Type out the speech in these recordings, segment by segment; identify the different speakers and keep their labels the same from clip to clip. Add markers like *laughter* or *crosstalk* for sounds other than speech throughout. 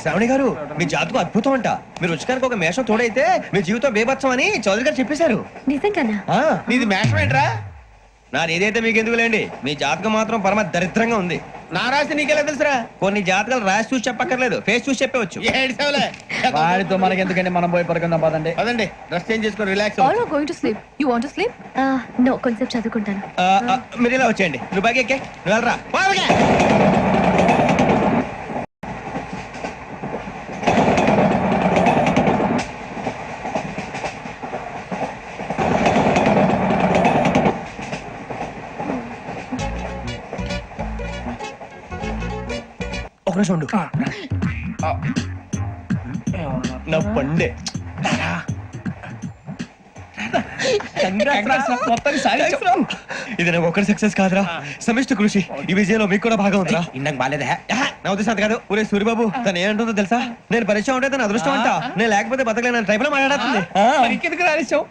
Speaker 1: శ్రావణి గారు మీ జాతకు అద్భుతం అంట మీరు రుచికానికి ఒక మేషం తోడైతే మీ జీవితం బేబత్సం అని చౌదరి గారు చెప్పేశారు.
Speaker 2: నిజంగానా?
Speaker 1: ఆ,
Speaker 3: నీది మేషం ఏంట్రా?
Speaker 1: నాది ఏదైతే మీకు ఎందుకు లేండి మీ జాతకం మాత్రం పరమ దరిద్రంగా ఉంది.
Speaker 3: నా రాసి నీకెలా తెలుసురా?
Speaker 1: కొన్ని జాతకాలు రాసి చూసి చెప్పక్కర్లేదు. ఫేస్ చూసి చెప్పవచ్చు.
Speaker 3: ఏడు సేవలే
Speaker 4: వాడితో మనకెందుకండి? మనం పోయి పడుకుందాం పదండి.
Speaker 3: పదండి. డ్రెస్ చేంజ్ చేసుకొని relax
Speaker 5: All are going to sleep. You want to sleep?
Speaker 2: No కొంచెం చదువుకుంటాను.
Speaker 1: ఆ, ఆ, మీరు ఇలా వచ్చేయండి. నువ్వు బాగా ఎక్కే. నువ్వు వెళ్ళరా. బాగా నిమిషం ఉండు. నా పండే. ఇది నాకు ఒక్కరి సక్సెస్ కాదురా. సమిష్టి కృషి. ఈ విజయంలో మీకు కూడా భాగం ఉందిరా.
Speaker 3: ఇందాక బాగాలేదా.
Speaker 1: నా ఉద్దేశం కాదు. ఊరే సూర్యబాబు తను ఏమంటుందో తెలుసా? నేను పరిచయం ఉంటే తన అదృష్టం అంట. నేను లేకపోతే బతకలేను ట్రైబ్లో మాట్లాడుతుంది.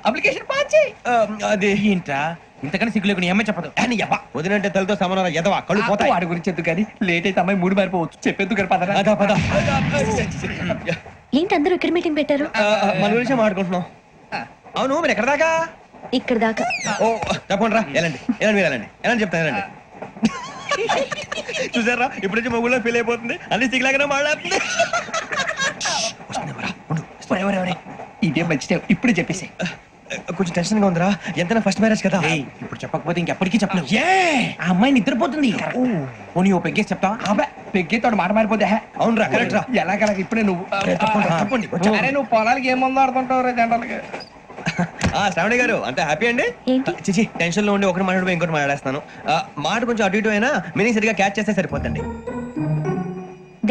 Speaker 4: అప్లికేషన్
Speaker 1: అది.
Speaker 3: ఏంట్రా? ఇంతకన్నా సిగ్గు లేకుండా ఏమై చెప్పదు.
Speaker 1: అని యవ్వ, వదినంటే తలతో సమానం ఎదవా? కళ్ళు పోతాయి.
Speaker 4: వాడి గురించి ఎందుకు కానీ? లేట్ అయితే అమ్మాయి మూడు మారిపోవచ్చు. చెప్పేందుకు కానీ పదరా?
Speaker 1: అదా పద.
Speaker 2: ఏంటి అందరూ ఇక్కడ మీటింగ్ పెట్టారు?
Speaker 1: మన గురించి మాట్లాడుకుంటున్నాం. అవును మీరు ఎక్కడ దాకా?
Speaker 2: ఇక్కడ దాకా.
Speaker 1: ఓ తప్పకుండా రా. వెళ్ళండి వెళ్ళండి మీరు వెళ్ళండి వెళ్ళండి చెప్తాను వెళ్ళండి చూసారా? ఇప్పుడు నుంచి మొగుల్లో ఫీల్ అయిపోతుంది. అన్ని సిగ్లాగానే మాట్లాడుతుంది.
Speaker 4: ఇదే మంచి ఇప్పుడు చెప్పేసి
Speaker 1: కొంచెం టెన్షన్గా ఉందిరా. ఎంతైనా ఫస్ట్ మ్యారేజ్ కదా.
Speaker 3: ఏయ్, ఇప్పుడు చెప్పకపోతే ఇంకెప్పటికీ చెప్పలేవు. ఆ అమ్మాయి నిద్రపోతుంది. పోనీ ఓ పెగ్గేసి చెప్తావా
Speaker 4: అబ్బా పెగ్గేతోడు మాట మారిపోతే హే.
Speaker 1: అవునురా కరెక్ట్ రా
Speaker 4: ఎలాగలా ఇప్పుడే నువ్వు
Speaker 1: తప్పండి, వచ్చా.
Speaker 4: అరే నువ్వు పొలాలకి ఏం మందు ఆడుతుంటావు రే జనరల్గా?
Speaker 1: ఆ శ్రావణి గారు అంతే హ్యాపీ అండి? చిచి టెన్షన్లో ఉండి ఒకటి మాట్లాడిపోయి ఇంకోటి మాట్లాడేస్తాను. మాట కొంచెం అటు ఇటు అయినా మీనింగ్ సరిగా క్యాచ్ చేస్తే సరిపోతండి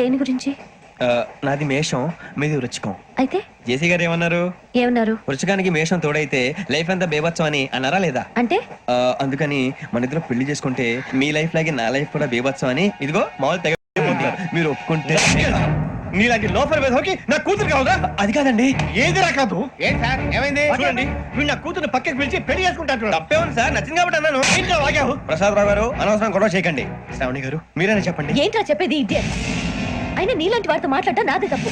Speaker 2: దేని గురించి?
Speaker 1: నాది మేషం మీది వృచ్చికం.
Speaker 2: అయితే?
Speaker 1: జేసీ గారు ఏమన్నారు?
Speaker 2: ఏమన్నారు?
Speaker 1: వృచ్చికానికి మేషం తోడైతే లైఫ్ అంతా బేబత్సం అని అన్నారా లేదా?
Speaker 2: అంటే?
Speaker 1: అందుకని మన ఇద్దరు పెళ్ళి చేసుకుంటే మీ లైఫ్ లాగే నా లైఫ్ కూడా బేబత్సం అని ఇదిగో మామూలు తెగ మీరు ఒప్పుకుంటే *laughs* నీలాంటి లోపల మీద హోకి నా కూతురు కావదా? అది కాదండి.
Speaker 3: ఏది కాదు? ఏంటి సార్? ఏమైంది?
Speaker 1: చూడండి వీడు నా కూతురు పక్కకి పిలిచి పెళ్ళి చేసుకుంటాను తప్పే ఉంది సార్. నచ్చింది కాబట్టి అన్నాను. ఇంట్లో వాగావు ప్రసాద్ రావు గారు అనవసరం గొడవ చేయకండి. శ్రావణి గారు మీరైనా చెప్పండి.
Speaker 2: ఏంట్రా చెప్పేది ఇడియట్? అయినా నీలాంటి వారితో మాట్లాడటం నాదే తప్పు.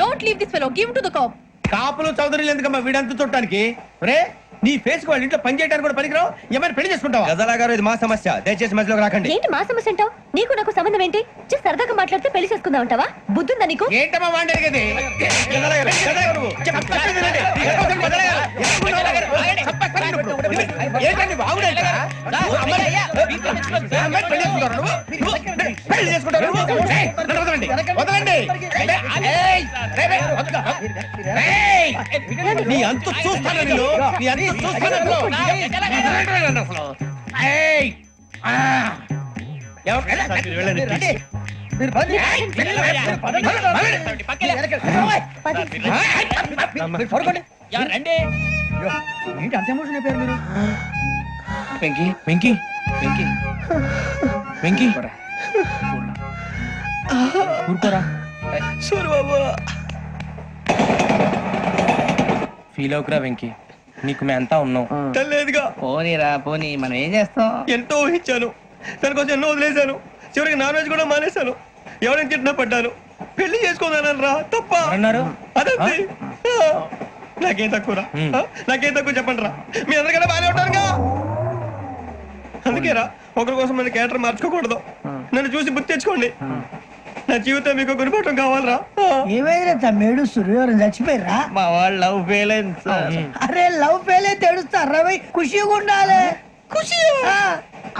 Speaker 5: Don't leave this fellow. Give him to the cop.
Speaker 3: కాపులు చౌదరులు ఎందుకమ్మా వీడంతా చుట్టానికి? రే నీ ఫేస్ వాళ్ళ ఇంట్లో పని చేయడానికి కూడా పనికిరావు? ఏమైనా పెళ్ళి చేసుకుంటావా?
Speaker 1: గజాలా గారు ఇది మా సమస్య. దయచేసి మధ్యలోకి రాకండి.
Speaker 2: ఏంటి మా సమస్య అంటావు? నీకు నాకు సంబంధం ఏంటి జస్ట్ సరదాగా మాట్లాడితే పెళ్ళి చేసుకుందాం అంటావా బుద్ధుందా నీకు
Speaker 3: ఏంటమ్మా వాడి అడిగేది. ఏంటండి పెళ్ళి చేసుకుంటారు వదలండి వదలండి నీ అంత చూస్తాను నేను నీ అంత చూస్తాను అసలు.
Speaker 4: ఏంటి అంత ఎమోషన్ అయిపోయారు మీరు?
Speaker 3: వెంకీ. వెంకీ. వెంకీ. వెంకీ. ఊరుకోరా.
Speaker 1: సూరిబాబు
Speaker 3: ఫీల్ అవుకురా వెంకీ. నీకు మేమంతా ఉన్నాం.
Speaker 1: తెలియదుగా
Speaker 4: పోనీరా పోనీ. మనం ఏం చేస్తాం?
Speaker 1: ఎంతో ఊహించాను. దానికోసం ఎన్నో వదిలేశాను. చివరికి నాన్ వెజ్ కూడా మానేశాను. ఎవరైనా తిట్టినా పడ్డాను. పెళ్ళి చేసుకోదానని రా తప్ప.
Speaker 3: అన్నారు
Speaker 1: అదంతే. ఆ, నాకేం తక్కువ
Speaker 3: హ్మ్.
Speaker 1: నాకేం తక్కువ చెప్పండి రా. మీ అందరికన్నా బాగానే ఉంటారుగా అందుకే రా ఒకరి కోసం మన క్యారెక్టర్ మార్చుకోకూడదు. నన్ను చూసి గుర్తు తెచ్చుకోండి. నా జీవితం మీకు గురిపటం కావాలరా.
Speaker 6: ఏమైనా తమ్మేడు సూర్యవరం చచ్చిపోయిరా
Speaker 1: మా వాళ్ళు లవ్ ఫెయిల్ అయింది
Speaker 6: అరే లవ్ ఫెయిల్ అయితే ఏడుస్తారా ఖుషిగా ఉండాలి. ఖుషి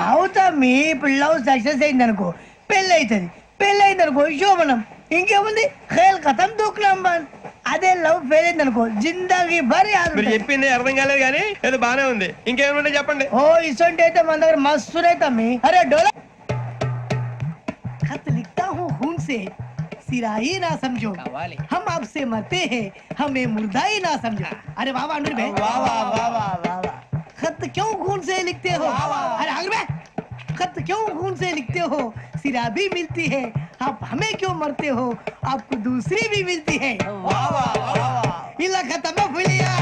Speaker 6: అవుతా మీ ఇప్పుడు లవ్ సక్సెస్ అయింది అనుకో పెళ్ళి అవుతుంది పెళ్ళి అయింది అనుకో శోభనం ఇంకేముంది ఖేల్ కథం దూకునాం బాన్ అదే లవ్ ఫెయిల్ అయింది అనుకో జిందాగీ భారీ
Speaker 1: మీరు చెప్పింది అర్థం కాలేదు కానీ ఏదో బానే ఉంది ఇంకేమైనా చెప్పండి
Speaker 6: ఓ ఇసొంటి అయితే మన దగ్గర మస్తు తమ్మి అరే డోలా खत लिखता हूँ खून से सिरा ही ना समझो हम आपसे मरते हैं हमें मुर्दा ही ना समझो अरे वाह वाह अनुर भाई वाह वाह वाह वाह वाह वाह खत क्यों खून से लिखते हो? अरे भाई खत क्यों खून से लिखते हो? सिरा भी मिलती है। आप हमें क्यों मरते हो? आपको दूसरी भी मिलती है। इला खत्म फुलिया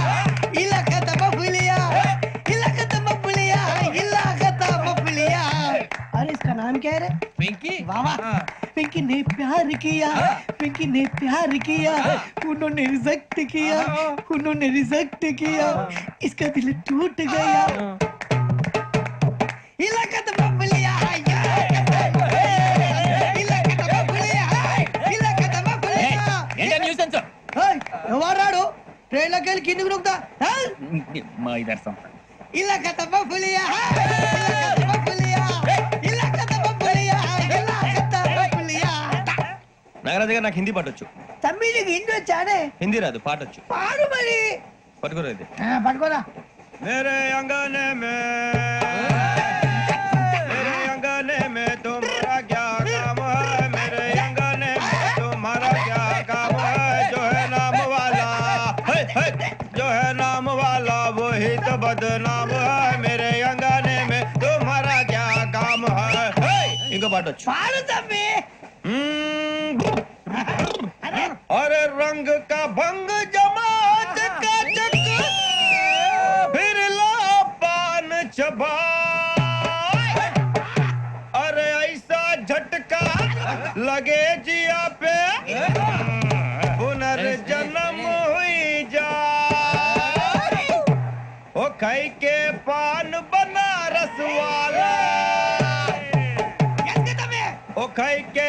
Speaker 6: इला खत्म फुलिया इला खत्म फुलिया इला खत्म फुलिया अरे इसका नाम क्या है रे?
Speaker 3: వెంకీ
Speaker 6: वाह वाह। पिंकी ने प्यार किया पिंकी ने प्यार किया उन्होंने रिजेक्ट किया उन्होंने रिजेक्ट किया इसका दिल टूट गया इलाकत बबलिया इलाकत बबलिया इलाकत बबलिया ఎవరాడు ట్రైన్లోకి వెళ్ళి కిందికి నొక్కుతా
Speaker 4: మా ఇదర్శం
Speaker 6: ఇలా కథ బొబ్బులియా
Speaker 1: పైగా నాకు హిందీ పాటొచ్చు.
Speaker 6: తమ్మి హిందీ వచ్చానే
Speaker 1: హిందీ రాదు పాటొచ్చు.
Speaker 6: పాడు మరి.
Speaker 1: పట్టుకోరా ఇది.
Speaker 6: పట్టుకోరా.
Speaker 1: మేరే అంగనే మే. బదనామ మేరే అంగనే మే క్యా కామ హై? ఇంకో పాట వచ్చు
Speaker 6: పాడు తమ్మి.
Speaker 1: लगे जिया पे। पुनर्जन्म हुई जा। ओ खाई के पान बना रसवाला ओ खाई के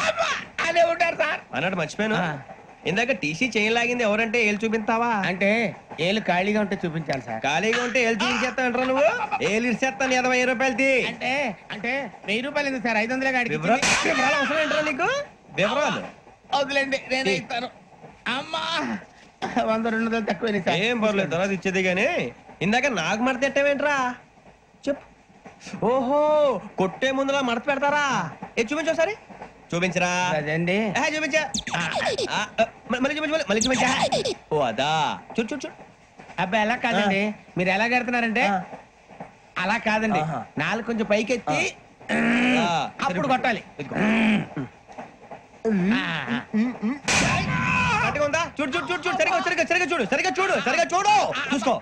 Speaker 3: అదే ఉంటారు సార్.
Speaker 1: అన్నట్టు మర్చిపోయాను. ఇందాక టీసీ చేయి లాగింది ఎవరంటే ఏళ్ళు చూపిస్తావా?
Speaker 3: అంటే ఏళ్ళు ఖాళీగా ఉంటే చూపించాలి సార్.
Speaker 1: ఖాళీగా ఉంటే ఏళ్ళు చూపించేస్తానంటారా నువ్వు? ఏళ్ళు ఇచ్చేస్తాను ఇరవై రూపాయలది
Speaker 3: అంటే అంటే వెయ్యి రూపాయలు ఎందుకు సార్? ఐదు వందలే కాడికి
Speaker 1: వివరాలు వివరాలు అవసరం ఏంట్రా నీకు? వివరాలు?
Speaker 3: వదిలేండి నేనే ఇస్తాను. అమ్మా వంద రెండు వందలు తక్కువ
Speaker 1: ఏం పర్లేదు తర్వాత ఇచ్చేది కానీ ఇందాక నాకు మడత ఎట్టవేంట్రా చెప్పు. ఓహో కొట్టే ముందులా మడత పెడతారా? ఏ చూపించు ఒకసారి. చూపించరా.
Speaker 3: అదండి
Speaker 1: చూపించా. మళ్ళీ చూపించు మళ్ళీ- చూపించా. ఓ అదా. చూడు చూడు చూడు.
Speaker 3: అబ్బాయి ఎలా కాదండి. మీరు ఎలా కడుతున్నారంటే. అలా కాదండి. నాలుగు కొంచెం పైకెత్తి అప్పుడు కొట్టాలి.
Speaker 1: ఉందా? చూడు చూడు చూడు చూడు. సరిగా సరిగా సరిగా చూడు సరిగా చూడు సరిగా చూడు. చూసుకో.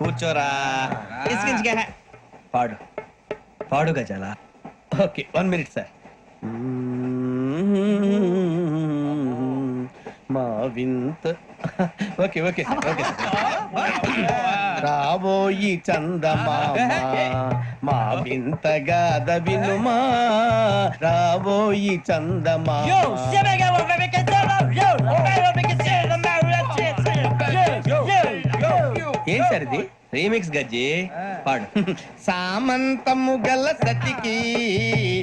Speaker 1: కూర్చోరా. ఇసుకించుకే పాడు. పాడు గజాల.
Speaker 3: Okay one minute sir. మా వింత. ఓకే ఓకే ఓకే రాబోయి చందమామ. మా వింతగా వినుమా. రాబోయి చందమామ. ఇది
Speaker 1: రీమిక్స్ గజ్జి. పాడు.
Speaker 3: సామంతము గల సతికి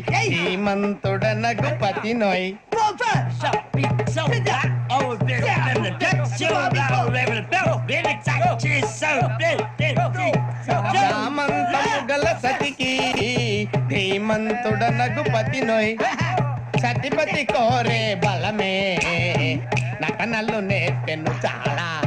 Speaker 3: శ్రీమంతుడనగు పతి నోయ్. సామంతము గల సతికి ధీమంతుడనగు పతి నోయ్. సతిపతి కోరే బలమే. నటనలు నేర్పెను చాలా.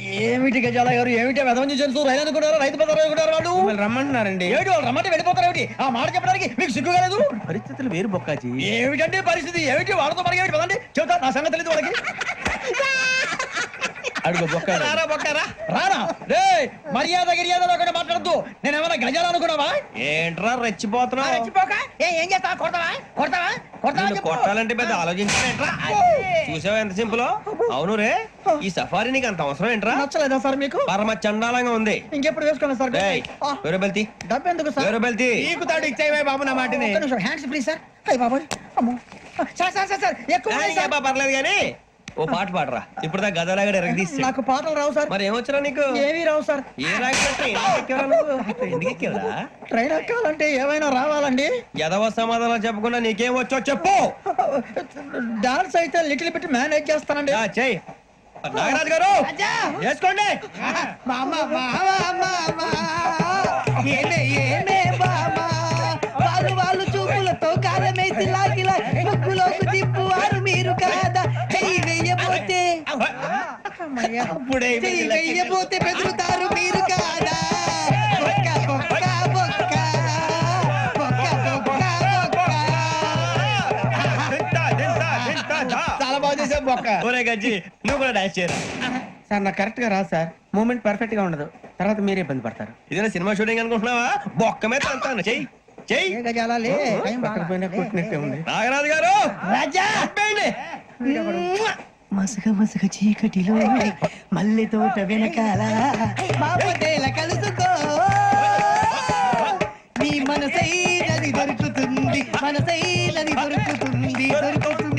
Speaker 4: ఏమిటి గజాల గారు? ఏమిటి వెదవం చేసి రైలు అనుకున్నారు రైతు బజార్ అనుకున్నారు వాళ్ళు?
Speaker 3: మిమ్మల్ని రమ్మంటున్నారండి.
Speaker 4: ఏమిటి వాళ్ళు రమ్మంటే వెళ్ళిపోతారు ఏమిటి? ఆ మాట చెప్పడానికి మీకు సిగ్గు కాలేదు?
Speaker 3: పరిస్థితులు వేరు బొక్కాజీ.
Speaker 4: ఏమిటంటే పరిస్థితి? ఏమిటి వాళ్ళతో మనకి ఏమిటి? పదండి. చెబుతా నా సంగతి తెలియదు వాళ్ళకి.
Speaker 3: అడుగు బొక్క
Speaker 1: రారా బొక్కరా?
Speaker 4: రానా రే మర్యాద గిర్యాద లేకుండా మాట్లాడద్దు. నేను ఏమైనా గజాలు అనుకున్నావా?
Speaker 1: ఏంట్రా రెచ్చిపోతున్నావు?
Speaker 4: రెచ్చిపోక? ఏ- చేస్తావా? కొడతావా? కొడతావా?
Speaker 1: నిన్ను. కొట్టాలంటే పెద్ద ఆలోచించానేంట్రా చూసావా ఎంత సింపుల్? అవును రే ఈ సఫారీ నీకు అంత అవసరం ఏంట్రా?
Speaker 4: నచ్చలేదా సార్ మీకు?
Speaker 1: పరమ చండాలంగా ఉంది.
Speaker 4: ఇంకెప్పుడు వేసుకోండి సార్
Speaker 1: డేయ్,
Speaker 4: ఆ,
Speaker 1: వేరే బెల్తి.
Speaker 4: డబ్బు ఎందుకు సార్?
Speaker 1: వేరే బెల్తి.
Speaker 3: నీకు తాడు ఇచ్చావే బాబు నా మాటని.
Speaker 4: హ్యాండ్స్ సార్ అయ్యి అమ్మో. సార్ సార్ సార్ సార్ ఎక్కువ.
Speaker 1: పర్లేదు కానీ ఓ పాట పాడరా. ఇప్పుడు దా గదలాగడ ఎరగదీసి
Speaker 4: నాకు పాటలు రావు సార్.
Speaker 1: మరి ఏమొచ్చరా నీకు?
Speaker 4: ఏమీ రావు సార్.
Speaker 1: ఏ ఎక్కేవరా
Speaker 4: ట్రైన్ ఎక్కాలంటే ఏమైనా రావాలండి?
Speaker 1: యదవ సమాధానం చెప్పకుండా నీకేం వచ్చో చెప్పు.
Speaker 4: డాన్స్ అయితే లిటిల్ బిట్ మేనేజ్ చేస్తానండి
Speaker 1: ఆ, చెయ్ నాగరాజు గారు వేసుకోండి.
Speaker 6: వాళ్ళు వాళ్ళు
Speaker 1: అప్పుడే
Speaker 6: చెయ్యి వెయ్యబోతే బెదురుతారు మీరు కాదా?
Speaker 1: ఒరే గజ్జి నువ్వు కూడా డాన్స్ చేయరా?
Speaker 3: సార్ నాకు కరెక్ట్గా రాదు సార్. మూమెంట్ పర్ఫెక్ట్గా ఉండదు. తర్వాత మీరే ఇబ్బంది పడతారు.
Speaker 1: ఇదేనా సినిమా షూటింగ్ అనుకుంటున్నావా? బొక్క మీద అంతాను చెయ్యి చెయ్యి. నాగరాజు గారు!
Speaker 6: రాజా! మసగ మసగ చీకటిలో మల్లె తోట వెనకాల మాపటేల కలుసుకో. నీ మనసైనది దొరుకుతుంది మనసైనది దొరుకుతుంది దొరుకుతుంది.